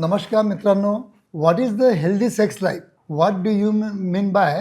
नमस्कार मित्रांनो what is the healthy sex life what do you mean by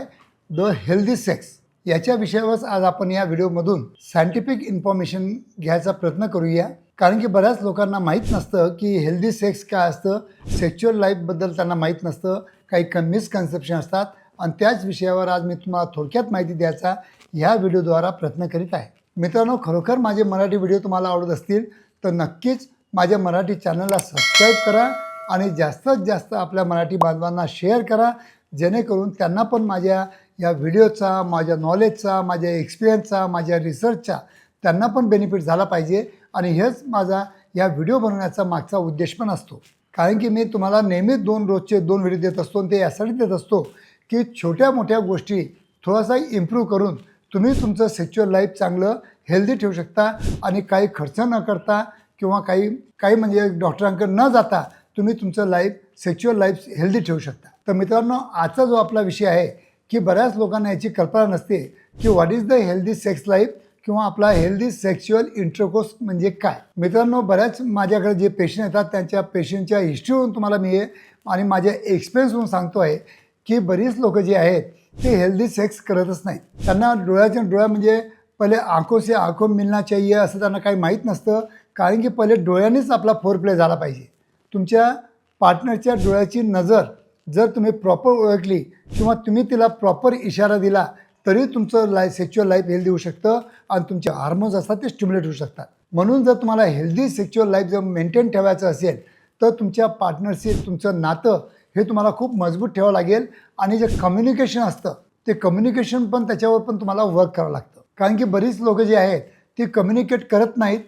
the healthy sex याच्या विषयावरच आज आपण या व्हिडिओमधून सायंटिफिक इन्फॉर्मेशन घ्यायचा प्रयत्न करूया. कारण की बऱ्याच लोकांना माहीत नसतं की हेल्दी सेक्स काय असतं सेक्च्युअल लाईफबद्दल त्यांना माहीत नसतं काही क मिसकन्सेप्शन असतात. आणि त्याच विषयावर आज मी तुम्हाला थोडक्यात माहिती द्यायचा ह्या व्हिडिओद्वारा प्रयत्न करीत आहे. मित्रांनो खरोखर माझे मराठी व्हिडिओ तुम्हाला आवडत असतील तर नक्कीच माझ्या मराठी चॅनलला सबस्क्राईब करा. आणि जास्तीत जास्त आपल्या मराठी बांधवांना शेअर करा जेणेकरून त्यांना पण माझ्या या व्हिडिओचा माझ्या नॉलेजचा माझ्या एक्सपिरियन्सचा माझ्या रिसर्चचा त्यांना पण बेनिफिट झाला पाहिजे. आणि हेच माझा या व्हिडिओ बनवण्याचा मागचा उद्देश पण असतो. कारण की मी तुम्हाला नेहमीच दोन रोजचे दोन व्हिडिओ देत असतो आणि ते यासाठी देत असतो की छोट्या मोठ्या गोष्टी थोडासा इम्प्रूव्ह करून तुम्ही तुमचं सेक्च्युअल लाईफ चांगलं हेल्दी ठेवू शकता आणि काही खर्च न करता किंवा काही काही म्हणजे डॉक्टरांकडे न जाता तुम्ही तुमचं लाईफ सेक्च्युअल लाईफ हेल्दी ठेवू शकता. तर मित्रांनो आजचा जो आपला विषय आहे की बऱ्याच लोकांना याची कल्पना नसते की what is the healthy sex life किंवा आपला हेल्दी सेक्च्युअल इंटरकोर्स म्हणजे काय. मित्रांनो बऱ्याच माझ्याकडे जे पेशंट येतात त्यांच्या पेशंटच्या हिस्ट्रीवरून तुम्हाला मी आणि माझ्या एक्सपिरियन्सवरून सांगतो आहे की बरीच लोक जे आहेत ते हेल्दी सेक्स करतच नाहीत. त्यांना डोळ्याच्या डोळ्या म्हणजे पहिले आंखो से आंखो मिलना चाहिए असं त्यांना काही माहीत नसतं कारण की पहिले डोळ्यांनीच आपला फोर प्ले झाला पाहिजे. तुमच्या पार्टनरच्या डोळ्याची नजर जर तुम्ही प्रॉपर ओळखली किंवा तुम्ही तिला प्रॉपर इशारा दिला तरी तुमचं लाईफ सेक्च्युअल लाईफ हेल्दी होऊ शकतं आणि तुमचे हार्मोन्स असतात ते स्टिम्युलेट होऊ शकतात. म्हणून जर तुम्हाला हेल्दी सेक्च्युअल लाईफ जर मेंटेन ठेवायचं असेल तर तुमच्या पार्टनरशी तुमचं नातं हे तुम्हाला खूप मजबूत ठेवावं लागेल आणि जे कम्युनिकेशन असतं ते कम्युनिकेशन पण त्याच्यावर पण तुम्हाला वर्क करावं लागतं. कारण की बरीच लोकं जी आहेत ती कम्युनिकेट करत नाहीत.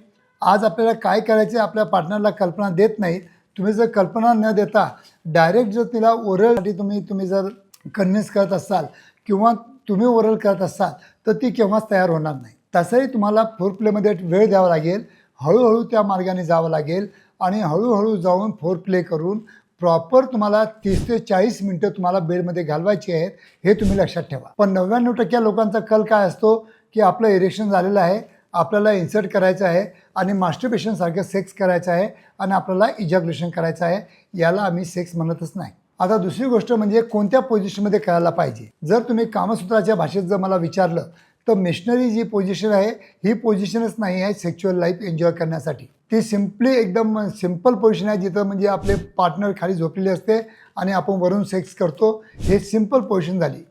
आज आपल्याला काय करायचे आपल्या पार्टनरला कल्पना देत नाहीत. तुम्ही जर कल्पना न देता डायरेक्ट जर तिला ओरलसाठी तुम्ही तुम्ही जर कन्व्हिन्स करत असाल किंवा तुम्ही ओरल करत असाल तर ती केव्हाच तयार होणार नाही. तसंही तुम्हाला फोर प्लेमध्ये वेळ द्यावा लागेल. हळूहळू त्या मार्गाने जावं लागेल आणि हळूहळू जाऊन फोर प्ले करून प्रॉपर तुम्हाला तीस ते चाळीस मिनटं तुम्हाला बेडमध्ये घालवायची आहेत हे तुम्ही लक्षात ठेवा. पण नव्याण्णव टक्क्या लोकांचा कल काय असतो की आपलं इरेक्शन झालेलं आहे आपल्याला इन्सर्ट करायचं आहे आणि मास्टरपेशनसारखं सेक्स करायचं आहे आणि आपल्याला इजॅक्युलेशन करायचं आहे याला आम्ही सेक्स म्हणतच नाही. आता दुसरी गोष्ट म्हणजे कोणत्या पोझिशनमध्ये करायला पाहिजे? जर तुम्ही कामसूत्राच्या भाषेत जर मला विचारलं तर मिशनरी जी पोझिशन आहे ही पोझिशनच नाही आहे सेक्च्युअल लाईफ एन्जॉय करण्यासाठी. ती सिम्पली एकदम सिंपल पोझिशन आहे जिथं म्हणजे आपले पार्टनर खाली झोपलेले असते आणि आपण वरून सेक्स करतो. हे सिंपल पोझिशन झाली.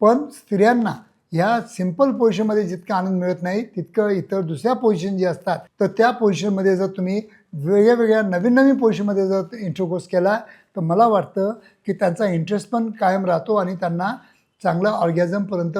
पण स्त्रियांना ह्या सिंपल पोझिशनमध्ये जितका आनंद मिळत नाही तितकं इतर दुसऱ्या पोझिशन जे असतात तर त्या पोझिशनमध्ये जर तुम्ही वेगळ्या वेगळ्या नवीन नवीन पोझिशनमध्ये जर इंट्रोकोर्स केला तर मला वाटतं की त्यांचा इंटरेस्ट पण कायम राहतो आणि त्यांना चांगलं ऑर्गॅझमपर्यंत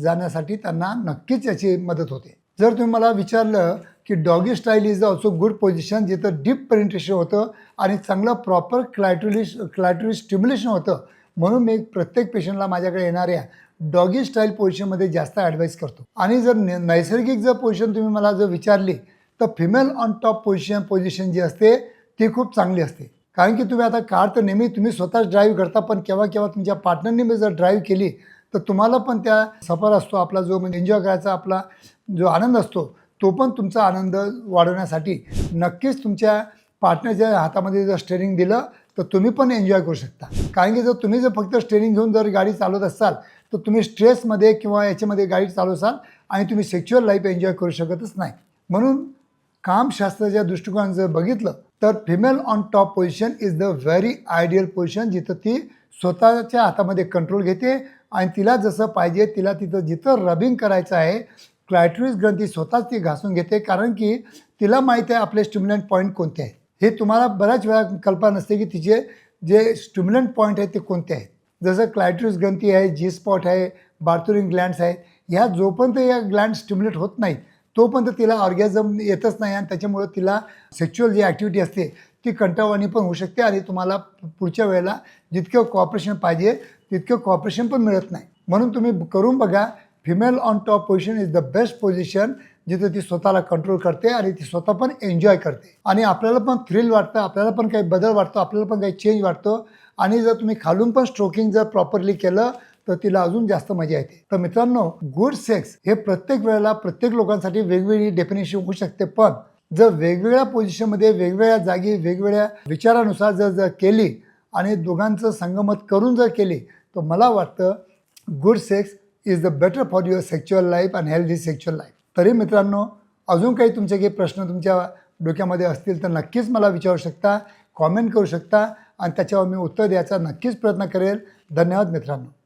जाण्यासाठी त्यांना नक्कीच याची मदत होते. जर तुम्ही मला विचारलं की doggy style is also good position जिथं डीप पेनिट्रेशन होतं आणि चांगलं प्रॉपर क्लायट्रोलिस क्लायट्रोलिस स्टिम्युलेशन होतं म्हणून मी प्रत्येक पेशंटला माझ्याकडे येणाऱ्या डॉगी स्टाईल पोझिशनमध्ये जास्त ॲडवाईस करतो. आणि जर न नैसर्गिक जर पोझिशन तुम्ही मला जर विचारली तर female on top position position जी असते ती खूप चांगली असते. कारण की तुम्ही आता कार तर नेहमी तुम्ही स्वतःच ड्राईव्ह करता पण केव्हा केव्हा तुमच्या पार्टनरने जर ड्राईव्ह केली तर तुम्हाला पण त्या सफर असतो आपला जो म्हणजे एन्जॉय करायचा आपला जो आनंद असतो तो पण तुमचा आनंद वाढवण्यासाठी नक्कीच तुमच्या पार्टनरच्या हातामध्ये जर स्टेरिंग दिलं तर तुम्ही पण एन्जॉय करू शकता. कारण की जर तुम्ही जर फक्त स्टेरिंग घेऊन जर गाडी चालवत असाल तर तुम्ही स्ट्रेसमध्ये किंवा याच्यामध्ये गाडी चालवसाल आणि तुम्ही सेक्च्युअल लाईफ एन्जॉय करू शकतच नाही. म्हणून कामशास्त्राच्या दृष्टिकोनात जर बघितलं तर female on top position is the very ideal position जिथं ती स्वतःच्या हातामध्ये कंट्रोल घेते आणि तिला जसं पाहिजे तिला तिथं जिथं रबिंग करायचं आहे क्लायट्रिस ग्रंथी स्वतःच ती घासून घेते. कारण की तिला माहीत आहे आपले स्टिम्युलंट पॉईंट कोणते आहेत. हे तुम्हाला बऱ्याच वेळा कल्पना नसते की तिचे जे स्टिम्युलंट पॉईंट आहेत ते कोणते आहेत. जसं क्लायट्रिस ग्रंथी आहे जी स्पॉट आहे बार्थुरिंग ग्लँड्स आहेत. ह्या जोपर्यंत या ग्लँड स्टिम्युलेट होत नाहीत तोपर्यंत तिला ऑर्गॅझम येतच नाही आणि त्याच्यामुळं तिला सेक्च्युअल जी ॲक्टिव्हिटी असते ती कंटाळवाणी पण होऊ शकते आणि तुम्हाला पुढच्या वेळेला जितकं कॉपरेशन पाहिजे तितकं कॉपरेशन पण मिळत नाही. म्हणून तुम्ही करून बघा female on top position is the best position जिथं ती स्वतःला कंट्रोल करते आणि ती स्वतः पण एन्जॉय करते. आणि आपल्याला पण थ्रिल वाटतं आपल्याला पण काही बदल वाटतो आपल्याला पण काही चेंज वाटतो. आणि जर तुम्ही खालून पण स्ट्रोकिंग जर प्रॉपरली केलं तर तिला अजून जास्त मजा येते. तर मित्रांनो गुड सेक्स हे प्रत्येक वेळेला प्रत्येक लोकांसाठी वेगवेगळी डेफिनेशन होऊ शकते. पण जर वेगवेगळ्या पोझिशनमध्ये वेगवेगळ्या जागी वेगवेगळ्या विचारानुसार जर जर केली आणि दोघांचं संगमत करून जर केली तर मला वाटतं good sex is the better for your sexual life and healthy sexual life तरी मित्रांनो अजून काही तुमचे काही प्रश्न तुमच्या डोक्यामध्ये असतील तर नक्कीच मला विचारू शकता कॉमेंट करू शकता आणि त्याच्यावर मी उत्तर द्यायचा नक्कीच प्रयत्न करेल. धन्यवाद मित्रांनो.